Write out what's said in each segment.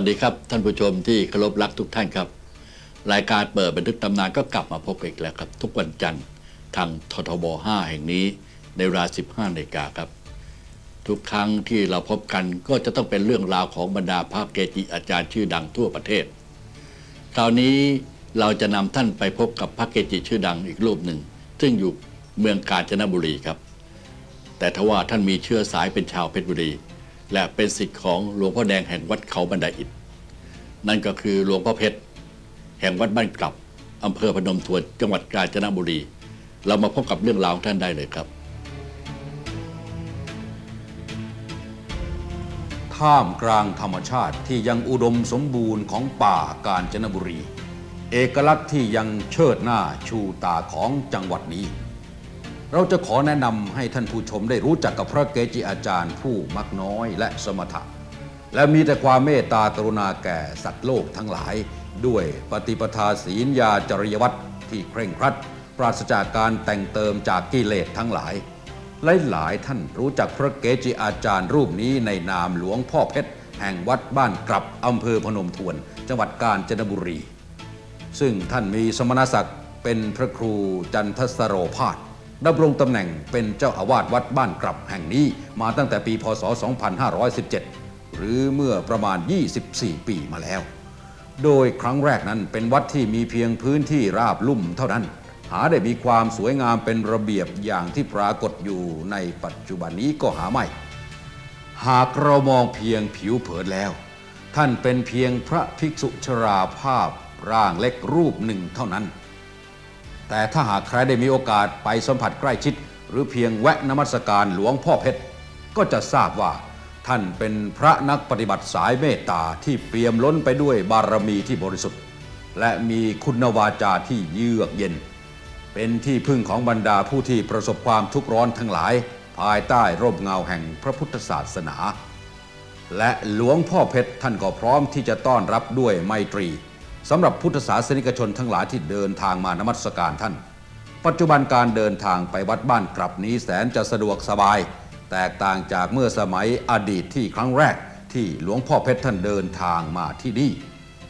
วัสดีครับ ท่านผู้ชมที่เคารพรักทุกท่านครับ รายการเปิดบันทึกตำนานก็กลับมาพบกันอีกแล้วครับ ทุกวันจันทร์ทางททบ 5 แห่งนี้ในเวลา 15นาฬิกาครับ ทุกครั้งที่เราพบกันก็จะต้องเป็นเรื่องราวของบรรดาพระเกจิอาจารย์ชื่อดังทั่วประเทศ คราวนี้เราจะนำท่านไปพบกับพระเกจิชื่อดังอีกรูปหนึ่ง ซึ่งอยู่เมืองกาญจนบุรีครับ แต่ทว่าท่านมีเชื้อสายเป็นชาวเพชรบุรี และเป็นศิษย์ของหลวงพ่อแดงแห่งวัดเขาบันไดอิฐนั่นก็คือหลวงพ่อเพชร แห่งวัดบ้านกลับอำเภอพนมทวนจังหวัดกาญจนบุรี เรามาพบกับเรื่องราวของท่านได้เลยครับท่ามกลางธรรมชาติที่ยังอุดมสมบูรณ์ของป่ากาญจนบุรี เอกลักษณ์ที่ยังเชิดหน้าชูตาของจังหวัดนี้ เราจะขอแนะนำให้ท่านผู้ชมได้รู้จักกับพระเกจิอาจารย์ผู้มักน้อยและสมถะ และมีแต่ความเมตตากรุณาแก่สัตว์โลกทั้งหลาย ด้วยปฏิปทาศีลยาจริยวัตรที่เคร่งครัด ปราศจากการแต่งเติมจากกิเลสทั้งหลาย หลายๆท่านรู้จักพระเกจิอาจารย์รูปนี้ในนามหลวงพ่อเพชรแห่งวัดบ้านกลับอำเภอพนมทวน จังหวัดกาญจนบุรี ซึ่งท่านมีสมณศักดิ์เป็นพระครูจันทสโรพาส ดำรงตำแหน่งเป็นเจ้าอาวาสวัดบ้านกลับแห่งนี้มาตั้งแต่ปีพศ 2517 หรือเมื่อประมาณ 24 ปีมาแล้ว โดยครั้งแรกนั้นเป็นวัดที่มีเพียงพื้นที่ราบลุ่มเท่านั้น หาได้มีความสวยงามเป็นระเบียบอย่างที่ปรากฏอยู่ในปัจจุบันนี้ก็หาไม่ หากเรามองเพียงผิวเผินแล้ว ท่านเป็นเพียงพระภิกษุชราภาพร่างเล็กรูปหนึ่งเท่านั้น แต่ถ้าหากใครได้มีโอกาสไปสัมผัสใกล้ชิด หรือเพียงแวะนมัสการหลวงพ่อเพชร ก็จะทราบว่า ท่านเป็นพระนักปฏิบัติสายเมตตาที่เปี่ยมล้นไปด้วยบารมีที่บริสุทธิ์ และมีคุณวาจาที่เยือกเย็น เป็นที่พึ่งของบรรดาผู้ที่ประสบความทุกข์ร้อนทั้งหลาย ภายใต้ร่มเงาแห่งพระพุทธศาสนา และหลวงพ่อเพชรท่านก็พร้อมที่จะต้อนรับด้วยไมตรี สำหรับพุทธศาสนิกชนทั้งหลายที่เดินทางมานมัสการท่าน ปัจจุบันการเดินทางไปวัดบ้านกลับนี้แสนจะสะดวกสบาย แตกต่างจากเมื่อสมัยอดีตที่ครั้งแรกที่หลวงพ่อเพชรท่านเดินทางมาที่นี่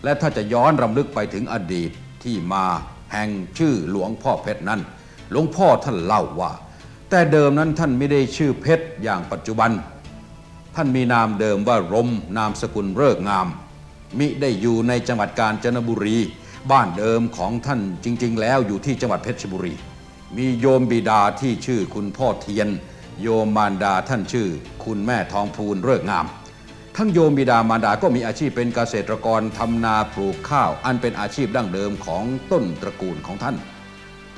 และถ้าจะย้อนรำลึกไปถึงอดีตที่มาแห่งชื่อหลวงพ่อเพชรนั้น หลวงพ่อท่านเล่าว่า แต่เดิมนั้นท่านไม่ได้ชื่อเพชรอย่างปัจจุบัน ท่านมีนามเดิมว่ารมนามสกุลเริกงาม มิได้อยู่ในจังหวัดกาญจนบุรี บ้านเดิมของท่านจริง ๆ แล้วอยู่ที่จังหวัดเพชรบุรี มีโยมบิดาที่ชื่อคุณพ่อเทียน โยมมารดาท่านชื่อ คุณแม่ทองพูนเริกงาม ทั้งโยมบิดามารดาก็มีอาชีพเป็นเกษตรกรทำนาปลูกข้าว อันเป็นอาชีพดั้งเดิมของต้นตระกูลของท่าน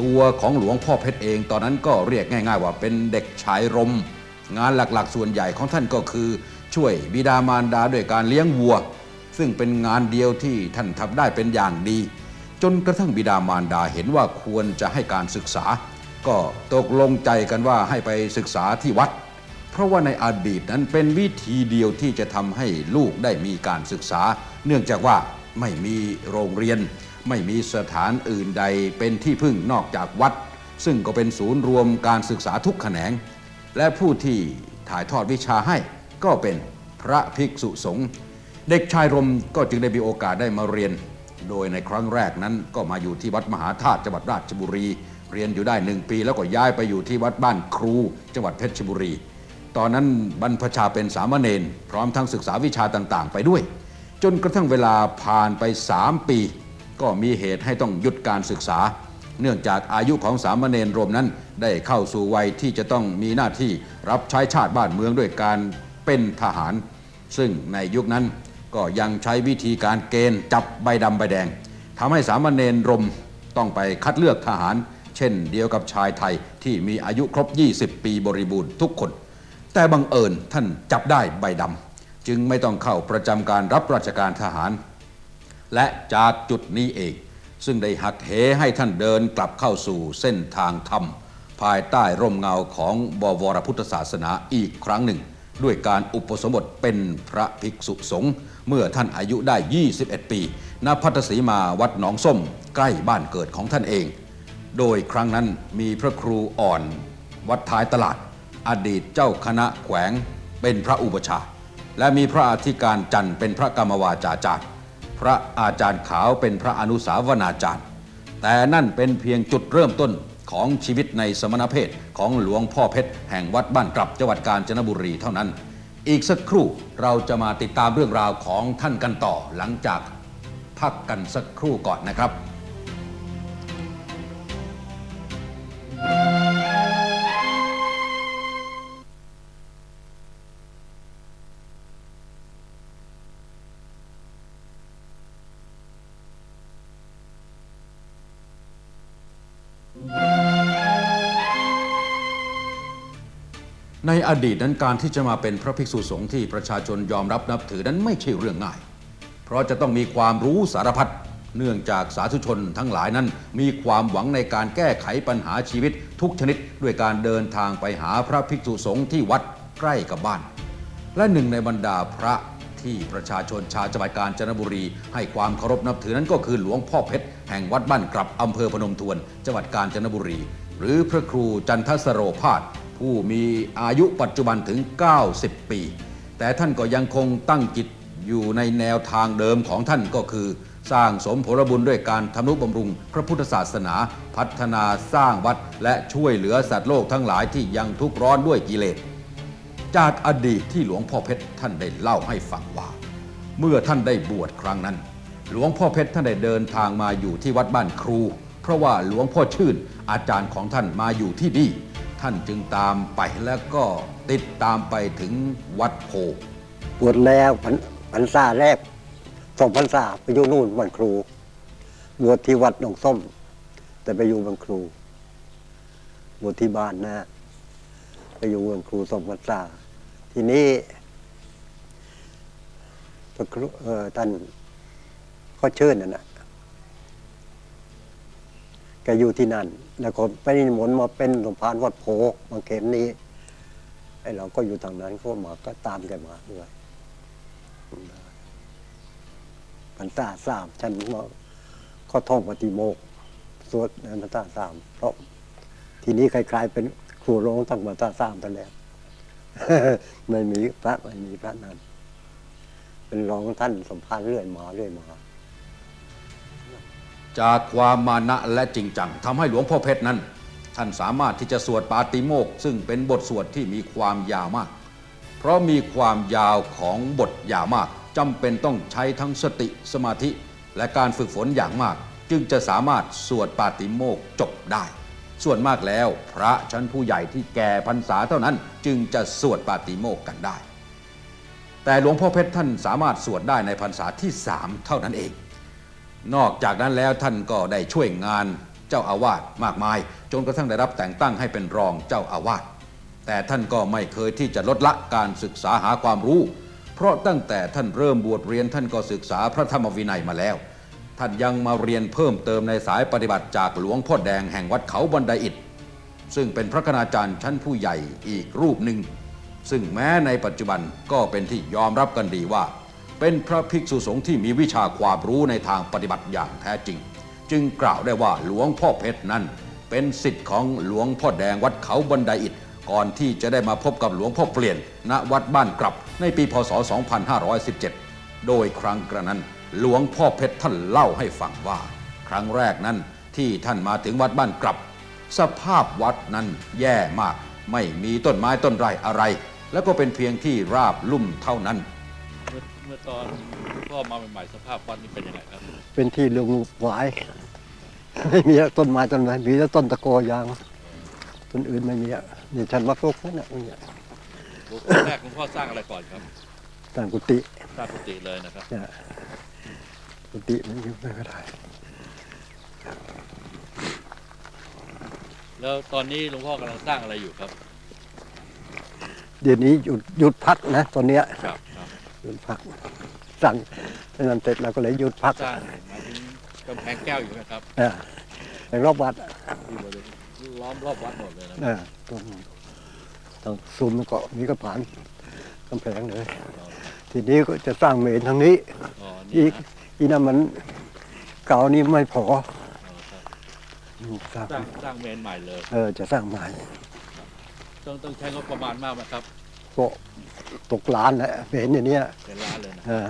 ตัวของหลวงพ่อเพชรเองตอนนั้นก็เรียกง่าย ๆ ว่าเป็นเด็กชายรม งานหลักๆ ส่วนใหญ่ของท่านก็คือ ช่วยบิดามารดาด้วยการเลี้ยงวัว ซึ่งเป็นงานเดียวที่ท่านทำได้เป็นอย่างดี จนกระทั่งบิดามารดาเห็นว่าควรจะให้การศึกษา ก็ตกลงใจกันว่าให้ไปศึกษาที่วัด เพราะว่าในอดีตนั้นเป็นวิธีเดียวที่จะทำให้ลูกได้มีการศึกษา เนื่องจากว่าไม่มีโรงเรียน ไม่มีสถานอื่นใดเป็นที่พึ่งนอกจากวัด ซึ่งก็เป็นศูนย์รวมการศึกษาทุกแขนง และผู้ที่ถ่ายทอดวิชาให้ก็เป็นพระภิกษุสงฆ์ เด็กชายรมก็จึงได้มีโอกาสได้มาเรียน โดยในครั้งแรกนั้นก็มาอยู่ที่วัดมหาธาตุจังหวัดราชบุรี เรียนอยู่ได้หนึ่งปี แล้วก็ย้ายไปอยู่ที่วัดบ้านครู จังหวัดเพชรบุรี ตอนนั้นบรรพชาเป็นสามเณรพร้อมทั้งศึกษาวิชาต่างๆ ไปด้วย จนกระทั่งเวลาผ่านไป 3 ปี ก็มีเหตุให้ต้องหยุดการศึกษา เนื่องจากอายุของสามเณรรวมนั้นได้เข้าสู่วัยที่จะต้องมีหน้าที่รับใช้ชาติบ้านเมืองด้วยการเป็นทหาร ซึ่งในยุคนั้น ก็ยังใช้วิธีการเกณฑ์จับใบดำใบแดงทำให้สามเณรรมต้องไปคัดเลือกทหาร เช่นเดียวกับชายไทยที่มีอายุครบ 20 ปีบริบูรณ์ทุกคน แต่บังเอิญท่านจับได้ใบดำจึงไม่ต้องเข้าประจำการรับราชการทหาร และจากจุดนี้เอง ซึ่งได้หักเหให้ท่านเดินกลับเข้าสู่เส้นทางธรรม ภายใต้ร่มเงาของบวรพุทธศาสนาอีกครั้งหนึ่ง ด้วยการอุปสมบทเป็นพระภิกษุสงฆ์ เมื่อท่านอายุได้ 21 ปีณพัทธสีมาวัดหนองส้ม ใกล้บ้านเกิดของท่านเอง โดยครั้งนั้นมีพระครูอ่อนวัดท้ายตลาด อดีตเจ้าคณะแขวงเป็นพระอุปชา และมีพระอธิการจันทร์เป็นพระกรรมวาจาจารย์ พระอาจารย์ขาวเป็นพระอนุสาวนาจารย์ แต่นั่นเป็นเพียงจุดเริ่มต้นของชีวิตในสมณเพศของหลวงพ่อเพชรแห่งวัดบ้านกลับจังหวัดกาญจนบุรีเท่านั้น อีกสักครู่เราจะมาติดตามเรื่องราวของท่านกันต่อหลังจากพักกันสักครู่ก่อนนะครับ ในอดีตนั้นการที่จะมาเป็นพระภิกษุสงฆ์ที่ประชาชนยอมรับนับถือนั้นไม่ใช่เรื่องง่าย เพราะจะต้องมีความรู้สารพัดเนื่องจากสาธุชนทั้งหลายนั้น มีความหวังในการแก้ไขปัญหาชีวิตทุกชนิดด้วยการเดินทางไปหาพระภิกษุสงฆ์ที่วัดใกล้กับบ้าน และหนึ่งในบรรดาพระที่ประชาชนชาวจังหวัดกาญจนบุรี ให้ความเคารพนับถือนั้นก็คือหลวงพ่อเพชรแห่งวัดบ้านกลับอำเภอพนมทวน จังหวัดกาญจนบุรี หรือพระครูจันทสโรพาส ผู้มีอายุปัจจุบันถึง 90 ปี แต่ท่านก็ยังคงตั้งจิตอยู่ในแนวทางเดิมของท่านก็คือ สร้างสมผลบุญด้วยการทำนุบำรุง พระพุทธศาสนา พัฒนาสร้างวัด และช่วยเหลือสัตว์โลกทั้งหลายที่ยังทุกข์ร้อนด้วยกิเลสจากอดีตที่หลวงพ่อเพชรท่านได้เล่าให้ฟังว่า เมื่อท่านได้บวชครั้งนั้น หลวงพ่อเพชรท่านได้เดินทางมาอยู่ที่วัดบ้านครู เพราะว่าหลวงพ่อชื่นอาจารย์ของท่านมาอยู่ที่นี่ ท่านจึงตามไปแล้วก็ติดตามไปถึงวัดโพบวชแล้วพรรษาแรกสองพรรษาไปอยู่นู่นวันครูบวชที่วัดหนองส้ม แต่ไปอยู่วันครูบวชที่บ้านนะไปอยู่วันครูสองพรรษาทีนี้ท่านก็เชิญนั่นนะ กอยู่ที่นั่น แล้วก็ไปนิมนต์มาเป็นสมภารวัดโพบางเขนนี้ไอ้เราก็อยู่ทางนั้นก็มาก็ตามแกมาด้วยพรรษาสามฉันว่าข้อท่องปฏิโมกสวดนพรรษาสามเพราะทีนี้คล้ายๆเป็นครูร้องทั้งพรรษาสามแต่แล้วไม่มีพระไม่มีพระนั้นเป็นร้องท่านสมภาษณ์เรื่อยมาเรื่อยมา จากความมานะและจริงจังทำให้หลวงพ่อเพชรนั้น ท่านสามารถที่จะสวดปาติโมกข์ซึ่งเป็นบทสวดที่มีความยาวมาก เพราะมีความยาวของบทยาวมากจำเป็นต้องใช้ทั้งสติสมาธิและการฝึกฝนอย่างมาก จึงจะสามารถสวดปาติโมกข์จบได้ ส่วนมากแล้วพระชั้นผู้ใหญ่ที่แก่พรรษาเท่านั้น จึงจะสวดปาติโมกข์กันได้ แต่หลวงพ่อเพชรท่านสามารถสวดได้ในพรรษาที่สามเท่านั้นเอง นอกจากนั้นแล้วท่านก็ได้ช่วยงานเจ้าอาวาสมากมาย จนกระทั่งได้รับแต่งตั้งให้เป็นรองเจ้าอาวาสแต่ท่านก็ไม่เคยที่จะลดละการศึกษาหาความรู้ เพราะตั้งแต่ท่านเริ่มบวชเรียนท่านก็ศึกษาพระธรรมวินัยมาแล้ว ท่านยังมาเรียนเพิ่มเติมในสายปฏิบัติจากหลวงพ่อแดงแห่งวัดเขาบันไดอิฐซึ่งเป็นพระคณาจารย์ชั้นผู้ใหญ่อีกรูปหนึ่งซึ่งแม้ในปัจจุบันก็เป็นที่ยอมรับกันดีว่า เป็นพระภิกษุสงฆ์ที่มีวิชาความรู้ในทางปฏิบัติอย่างแท้จริง จึงกล่าวได้ว่าหลวงพ่อเพชรนั้น เป็นสิทธิ์ของหลวงพ่อแดงวัดเขาบันไดอิฐก่อนที่จะได้มาพบกับหลวงพ่อเปลี่ยน ณวัดบ้านกลับในปีพศ 2517 โดยครั้งกระนั้น หลวงพ่อเพชรท่านเล่าให้ฟังว่า ครั้งแรกนั้นที่ท่านมาถึงวัดบ้านกลับ สภาพวัดนั้นแย่มาก ไม่มีต้นไม้ต้นไรอะไร แล้วก็เป็นเพียงที่ราบลุ่มเท่านั้น เมื่อเมื่อตอนพ่อมาใหม่ๆสภาพวัดนี่เป็นยังไงครับเป็นที่ลงหวาย ไม่มีต้นไม้ต้นไหนมีแต่ต้นตะโกยางต้นอื่นไม่มีอะนี่ฉันมาพกนั่นน่ะเนี่ยแรกหลวงพ่อสร้างอะไรก่อนครับตั้งกุฏิสร้างกุฏิเลยนะครับเนี่ยกุฏิมันอยู่ไม่ก็ได้แล้วตอนนี้หลวงพ่อกำลังสร้างอะไรอยู่ครับ เดี๋ยวนี้หยุดหยุดพักนะตอนเนี้ย ครับครับ หยุดพัก สั่งนั่นเสร็จแล้วก็เลยหยุดพักสร้างหมายถึงกำแพงแก้วอยู่ไหมครับเออในรอบวัดอะที่บริเวณล้อมรอบวัดหมดเลยนะเออตรงตรงซุ้มก็มีกระผานกำแพงเลย ทีนี้ก็จะสร้างเมนทางนี้ อ๋ออีนี่กนะอีนั่นมันเก่านี่ไม่พออ๋อครับอืมสร้างสร้างสร้างเมนใหม่เลย เออจะสร้างใหม่ต้องต้องใช้งบประมาณมากไหมครับ ก็ตกล้านแหละเมนอย่างเนี้ยเป็นล้านเลยนะเออ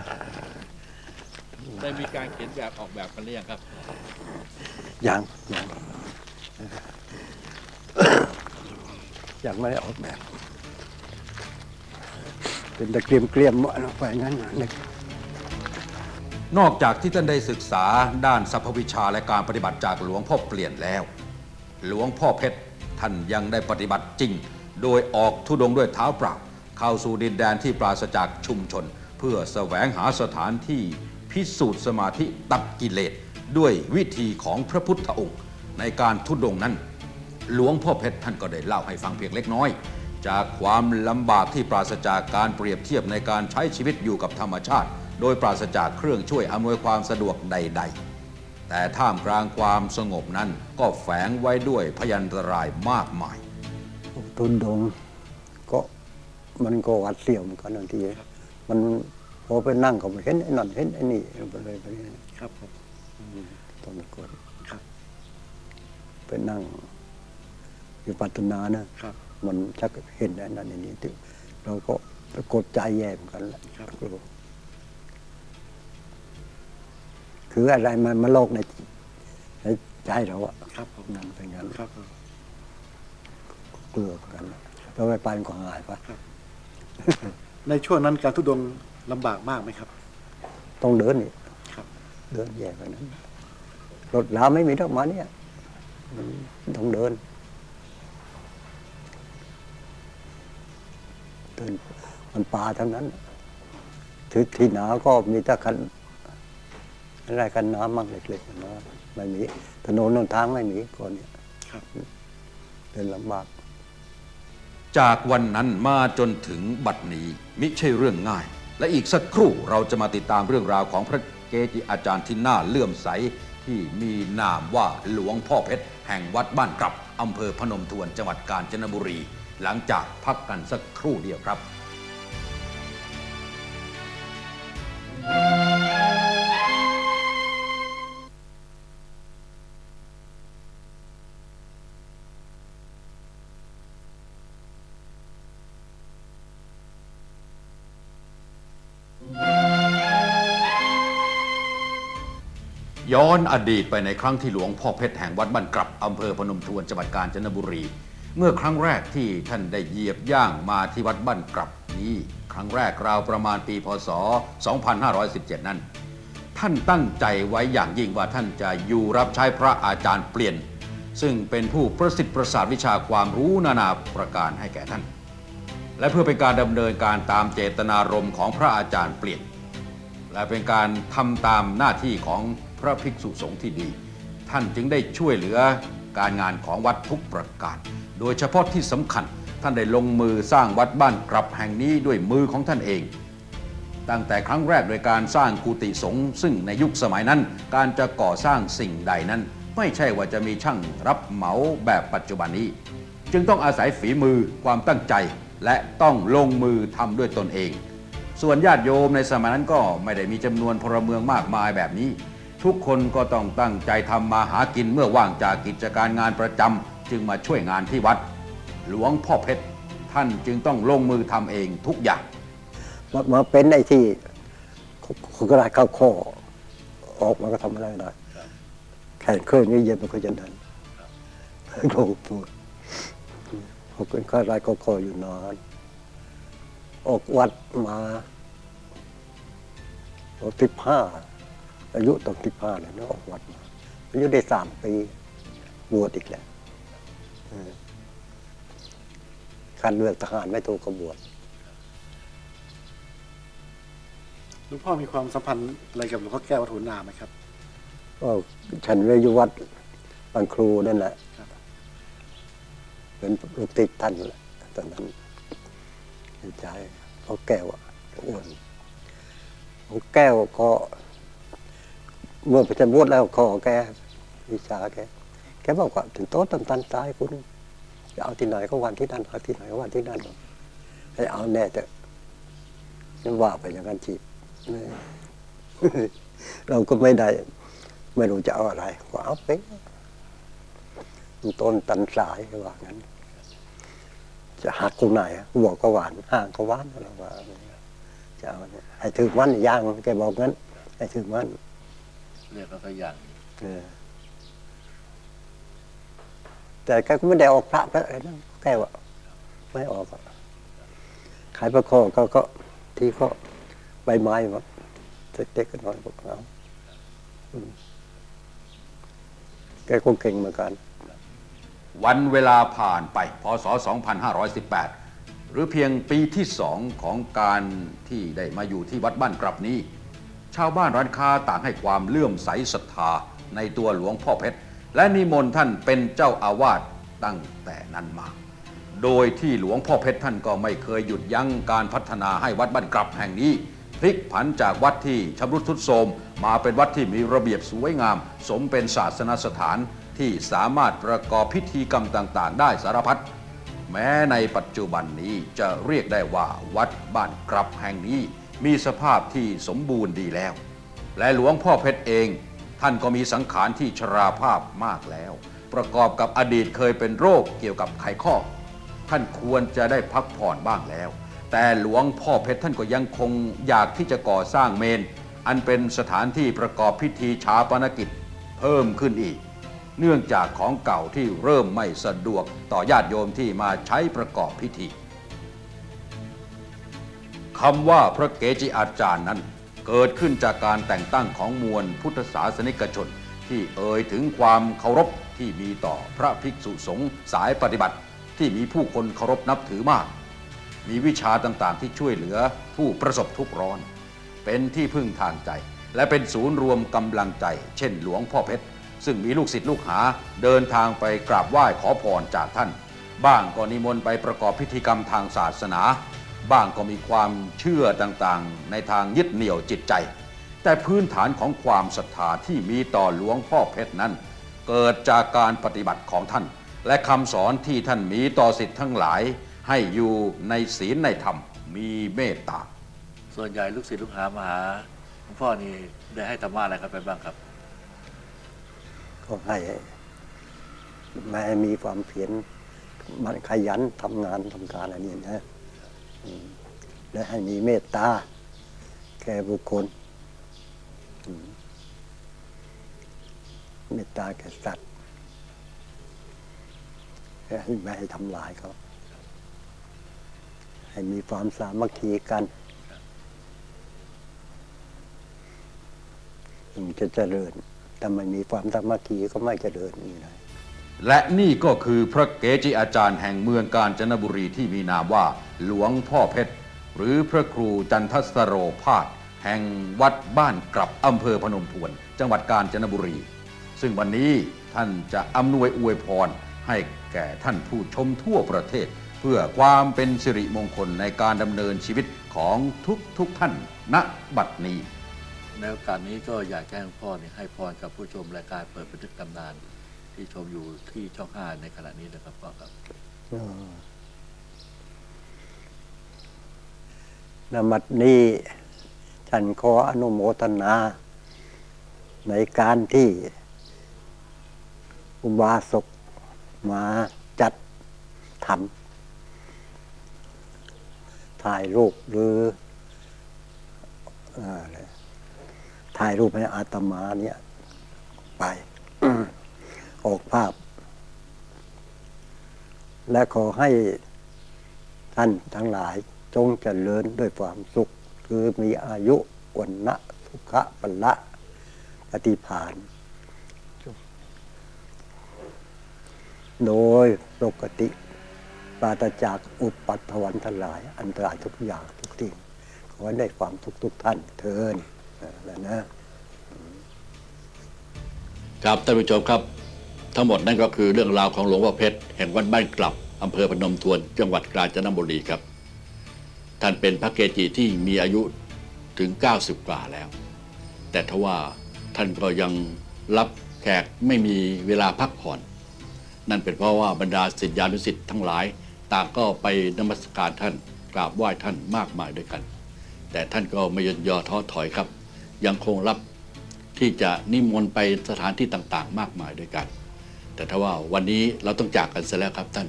ได้มีการเขียนแบบออกแบบกันหรือยังครับ ยังยังยังไม่ได้ออกแบบ เป็นตะเกียมเกลียมๆลงไปงั้นน่ะนึกนอกจากที่ท่านได้ศึกษาด้านสรรพวิชาและการปฏิบัติจากหลวงพ่อเปลี่ยนแล้ว หลวงพ่อเพชรท่านยังได้ปฏิบัติจริง โดยออกทุดงค์ด้วยเท้าเปล่า เข้าสู่ดินแดนที่ปราศจากชุมชน เพื่อแสวงหาสถานที่พิสูจน์สมาธิตัดกิเลสด้วยวิธีของพระพุทธองค์ ในการทุดงนั้น หลวงพ่อเพชรท่านก็ได้เล่าให้ฟังเพียงเล็กน้อย จากความลำบากที่ปราศจากการเปรียบเทียบในการใช้ชีวิตอยู่กับธรรมชาติ โดยปราศจากเครื่องช่วยอำนวยความสะดวกใด ๆ แต่ท่ามกลางความสงบนั้นก็แฝงไว้ด้วยพยันตรายมากมายทุนดง มันก็หวัดเสียวเหมือนกันบางทีมันพอไปนั่งก็ไม่เห็นไอ้นั่นเห็นไอ้นี่ไปเลยไปเลยครับผมตอนก่อนครับไปนั่งอยู่ปัตนานะครับ มันชักเห็นไอ้นั่นไอ้นี่ตึเราก็ไปกดใจแย่เหมือนกันแหละครับกลัวคืออะไรมันมาโลกในในใจเราอะครับผมนั่นเป็นงั้นครับผมกลัวเหมือนกันแล้วไปไปมันก็หายไป ในช่วงนั้นการทุดงค์ลำบากมากไหมครับ ต้องเดินนี่ครับ เดินแย่ไปนั้นรถลาไม่มีดอกไมาเนี่ยมันต้องเดิน เดินมันป่าทั้งนั้นที่ที่หนาก็มีแต่คันอะไรกันน้ำมั่งเล็กๆน้อยไม่มีถนนหนทางไม่มีก่อนเนี่ยครับ เดินลำบาก จากวันนั้นมาจนถึงบัดนี้มิใช่เรื่องง่าย และอีกสักครู่เราจะมาติดตามเรื่องราวของพระเกจิอาจารย์ที่น่าเลื่อมใส ที่มีนามว่าหลวงพ่อเพชร แห่งวัดบ้านกลับอำเภอพนมทวนจังหวัดกาญจนบุรี หลังจากพักกันสักครู่เดียวครับ ย้อนอดีตไปในครั้งที่หลวงพ่อเพชรแห่งวัดบ้านกลับอำเภอพนมทวนจังหวัดกาญจนบุรี เมื่อครั้งแรกที่ท่านได้เหยียบย่างมาที่วัดบ้านกลับนี้ ครั้งแรกราวประมาณปีพศ 2517 นั้น ท่านตั้งใจไว้อย่างยิ่งว่าท่านจะอยู่รับใช้พระอาจารย์เปลี่ยน ซึ่งเป็นผู้ประสิทธิ์ประสาทวิชาความรู้นานาประการให้แก่ท่าน และเพื่อเป็นการดำเนินการตามเจตนารมณ์ของพระอาจารย์เปลี่ยน และเป็นการทำตามหน้าที่ของ พระภิกษุสงฆ์ที่ดี ท่านจึงได้ช่วยเหลือการงานของวัดทุกประการ โดยเฉพาะที่สำคัญท่านได้ลงมือสร้างวัดบ้านกลับแห่งนี้ด้วยมือของท่านเอง ตั้งแต่ครั้งแรกโดยการสร้างกุฏิสงฆ์ซึ่งในยุคสมัยนั้น การจะก่อสร้างสิ่งใดนั้น ไม่ใช่ว่าจะมีช่างรับเหมาแบบปัจจุบันนี้ จึงต้องอาศัยฝีมือความตั้งใจ และต้องลงมือทำด้วยตนเอง ส่วนญาติโยมในสมัยนั้นก็ไม่ได้มีจำนวนพลเมืองมากมายแบบนี้ ทุกคนก็ต้องตั้งใจทำมาหากินเมื่อว่างจากกิจการงานประจำจึงมาช่วยงานที่วัด หลวงพ่อเพชรท่านจึงต้องลงมือทำเองทุกอย่างมามาเป็นไอ้ที่เขาก็ได้เข้าข้อออกมาก็ทำอะไรไม่ได้แขนเคลื่อนนี่เย็นมันก็จะดันโง่ปวดเขาเป็นข้าราชการข้ออยู่นานออกวัดมาสิบห้า อายุต้องสิบห้าเลยนะออกวัดมาอายุได้สามปีบวชอีกแล้วเออคันเลือกทหารไม่ถูกก็บวชหลวงพ่อมีความสัมพันธ์อะไรกับหลวงพ่อแก้ววัดหัวนาไหมครับก็ฉันเวยุวัดบางครูนั่นแหละครับเป็นลูกติดท่านแหละตอนนั้นดีใจเพราะแก้วอะอ้วนของแก้วก็ เมื่อไปจะบวชแล้วขอแกวิชาแกแกบอกว่าถึงโต๊ะตำตันซ้ายคุณจะเอาที่ไหนก็วันที่นั่นเอาที่ไหนก็วันที่นั่นให้เอาแน่แต่ฉันว่าไปอย่างนั้นจีบเราก็ไม่ได้ ไม่รู้จะเอาอะไรก็เอาไปต้นตันสายว่างั้น จะหักตรงไหนหัวก็หวานห่างก็หวานเราว่าจะเอาให้ถึงมันย่างแกบอกงั้น ให้ถึงมัน เรียกว่าก็อย่างเออแต่แกก็ไม่ได้ออกพระพระอะไรนะแกว่าไม่ออกอะขายประคอก็ก็ที่ก็ใบไม้แบบเล็กๆกันหน่อยพวกเราอืมแกก็เก่งเหมือนกัน วันเวลาผ่านไป พศ 2518 หรือเพียงปีที่สองของการที่ได้มาอยู่ที่วัดบ้านกลับนี้ ชาวบ้านร้านค้าต่างให้ความเลื่อมใสศรัทธาในตัวหลวงพ่อเพชร และนิมนต์ท่านเป็นเจ้าอาวาสตั้งแต่นั้นมา โดยที่หลวงพ่อเพชรท่านก็ไม่เคยหยุดยั้งการพัฒนาให้วัดบ้านกลับแห่งนี้พลิกผันจากวัดที่ชำรุดทรุดโทรมมาเป็นวัดที่มีระเบียบสวยงาม สมเป็นศาสนสถานที่สามารถประกอบพิธีกรรมต่างๆ ได้สารพัดแม้ในปัจจุบันนี้จะเรียกได้ว่าวัดบ้านกลับแห่งนี้ มีสภาพที่สมบูรณ์ดีแล้ว และหลวงพ่อเพชรเอง ท่านก็มีสังขารที่ชราภาพมากแล้ว ประกอบกับอดีตเคยเป็นโรคเกี่ยวกับไขข้อ ท่านควรจะได้พักผ่อนบ้างแล้ว แต่หลวงพ่อเพชรท่านก็ยังคงอยากที่จะก่อสร้างเมน อันเป็นสถานที่ประกอบพิธีชาปนกิจเพิ่มขึ้นอีก เนื่องจากของเก่าที่เริ่มไม่สะดวกต่อญาติโยมที่มาใช้ประกอบพิธี คำว่าพระเกจิอาจารย์นั้น เกิดขึ้นจากการแต่งตั้งของมวลพุทธศาสนิกชน ที่เอ่ยถึงความเคารพที่มีต่อพระภิกษุสงฆ์สายปฏิบัติที่มีผู้คนเคารพนับถือมาก มีวิชาต่างๆ ที่ช่วยเหลือผู้ประสบทุกข์ร้อน เป็นที่พึ่งทางใจ และเป็นศูนย์รวมกำลังใจ เช่นหลวงพ่อเพชร ซึ่งมีลูกศิษย์ลูกหาเดินทางไปกราบไหว้ขอพรจากท่าน บ้างก็นิมนต์ไปประกอบพิธีกรรมทางศาสนา บ้างก็มีความเชื่อต่างๆ ในทางยึดเหนี่ยวจิตใจ แต่พื้นฐานของความศรัทธาที่มีต่อหลวงพ่อเพชรนั้น เกิดจากการปฏิบัติของท่าน และคำสอนที่ท่านมีต่อสิทธิ์ทั้งหลาย ให้อยู่ในศีลในธรรมมีเมตตา ส่วนใหญ่ลูกศิษย์ลูกหามาหาหลวงพ่อนี่ได้ให้ธรรมะอะไรกันไปบ้างครับ ก็ให้แม่มีความเพียรมันขยันทำงานทำการอะไรเนี่ยนะอืม และให้มีเมตตา แก่บุคคล เมตตาแก่สัตว์และให้ไม่ให้ทำลายเขาให้มีความสามัคคีกันถึงจะเจริญถ้าไม่มีความสามัคคีก็ไม่เจริญนี่นะ และนี่ก็คือพระเกจิอาจารย์แห่งเมืองกาญจนบุรีที่มีนามว่าหลวงพ่อเพชร หรือพระครูจันทสโรพาสแห่งวัดบ้านกลับอำเภอพนมทวน จังหวัดกาญจนบุรี ซึ่งวันนี้ท่านจะอำนวยอวยพร ให้แก่ท่านผู้ชมทั่วประเทศ เพื่อความเป็นสิริมงคลในการดำเนินชีวิตของทุกทุกๆท่านณบัดนี้ในโอกาสนี้ก็อยากจะให้งพ่อเนี่ยให้พรกับผู้ชมรายการเปิดบันทึกตำนาน ที่ชมอยู่ที่ช่องห้าในขณะนี้นะครับพ่อครับนมัดนี้ฉันขออนุโมทนา ในการที่อุบาสกมาจัดทำถ่ายรูปหรืออถ่ายรูปให้อาตมาเนี่ยไป ออกภาพ และขอให้ท่านทั้งหลายจงเจริญด้วยความสุข คือมีอายุวันนะสุขะปละปฏิภาณโดยปกติปราศจากอุปัตถวันทั้งหลาย อันตรายทุกอย่างทุกสิ่งขอให้ได้ความทุกทุกท่านเทินแล้วนะครับท่านผู้ชมครับ ทั้งหมดนั่นก็คือเรื่องราวของหลวงพ่อเพชรแห่งวัดบ้านกลับอำเภอพนมทวน จังหวัดกาญจนบุรีครับ ท่านเป็นพระเกจิที่มีอายุถึง 90 กว่าแล้ว แต่ทว่าท่านก็ยังรับแขกไม่มีเวลาพักผ่อน นั่นเป็นเพราะว่าบรรดาศิษยานุศิษย์ทั้งหลาย ต่างก็ไปนมัสการท่านกราบไหว้ท่านมากมายด้วยกัน แต่ท่านก็ไม่ยนยอท้อถอยครับ ยังคงรับที่จะนิมนต์ไปสถานที่ต่างๆ มากมายด้วยกัน แต่ถ้าว่าวันนี้เราต้องจากกันเสียแล้วครับท่าน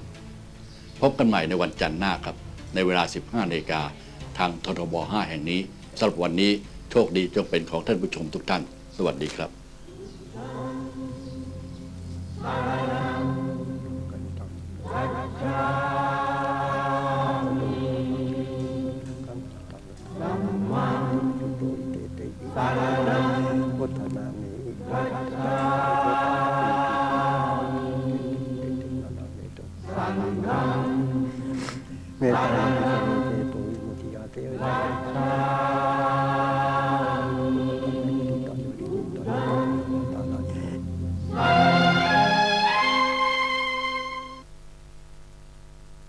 พบกันใหม่ในวันจันทร์หน้าครับ ในเวลา 15นาฬิกาทางททบ 5 แห่งนี้สำหรับวันนี้โชคดีจงเป็นของท่านผู้ชมทุกท่าน สวัสดีครับ